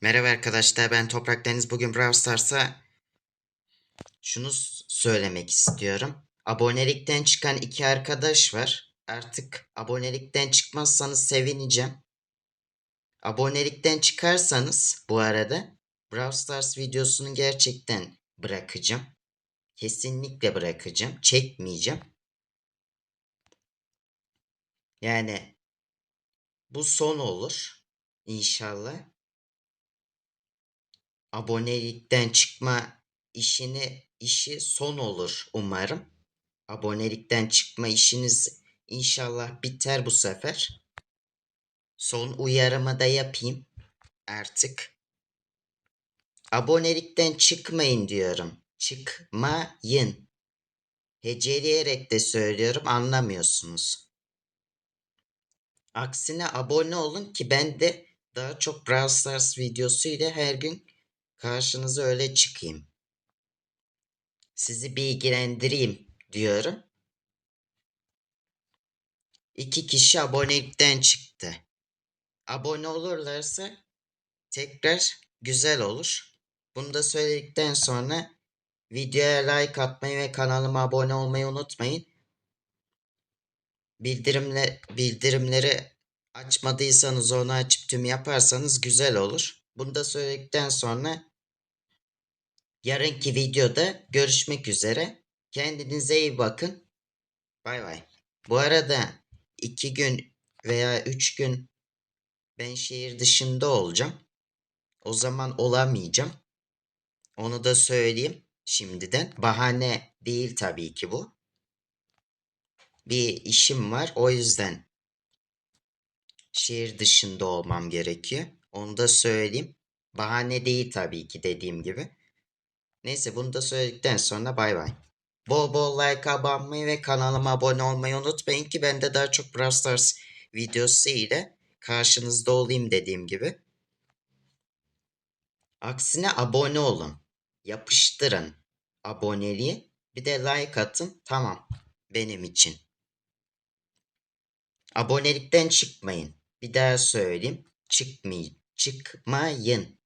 Merhaba arkadaşlar ben Toprak Deniz. Bugün Brawl Stars'a şunu söylemek istiyorum. Abonelikten çıkan iki arkadaş var. Artık abonelikten çıkmazsanız sevineceğim. Abonelikten çıkarsanız bu arada Brawl Stars videosunu gerçekten bırakacağım. Kesinlikle bırakacağım. Çekmeyeceğim. Yani bu son olur. İnşallah. Abonelikten çıkma işini işi son olur umarım. Abonelikten çıkma işiniz inşallah biter bu sefer. Son uyarımı da yapayım artık. Abonelikten çıkmayın diyorum. Çıkmayın. Heceleyerek de söylüyorum anlamıyorsunuz. Aksine abone olun ki ben de daha çok Brawl Stars videosu ile her gün karşınıza öyle çıkayım. Sizi bilgilendireyim diyorum. İki kişi abonelikten çıktı. Abone olurlarsa tekrar güzel olur. Bunu da söyledikten sonra videoya like atmayı ve kanalıma abone olmayı unutmayın. Bildirimle, bildirimleri açmadıysanız onu açıp tüm yaparsanız güzel olur. Bunu da söyledikten sonra yarınki videoda görüşmek üzere. Kendinize iyi bakın. Bay bay. Bu arada iki gün veya üç gün ben şehir dışında olacağım. O zaman olamayacağım. Onu da söyleyeyim şimdiden. Bahane değil tabii ki bu. Bir işim var o yüzden şehir dışında olmam gerekiyor. Onu da söyleyeyim. Bahane değil tabii ki dediğim gibi. Neyse bunu da söyledikten sonra bay bay. Bol bol like abonmayı ve kanalıma abone olmayı unutmayın ki ben de daha çok Brawl Stars videosu ile karşınızda olayım dediğim gibi. Aksine abone olun. Yapıştırın aboneliği. Bir de like atın. Tamam. Benim için. Abonelikten çıkmayın. Bir daha söyleyeyim. Çıkmayın. Çıkmayın.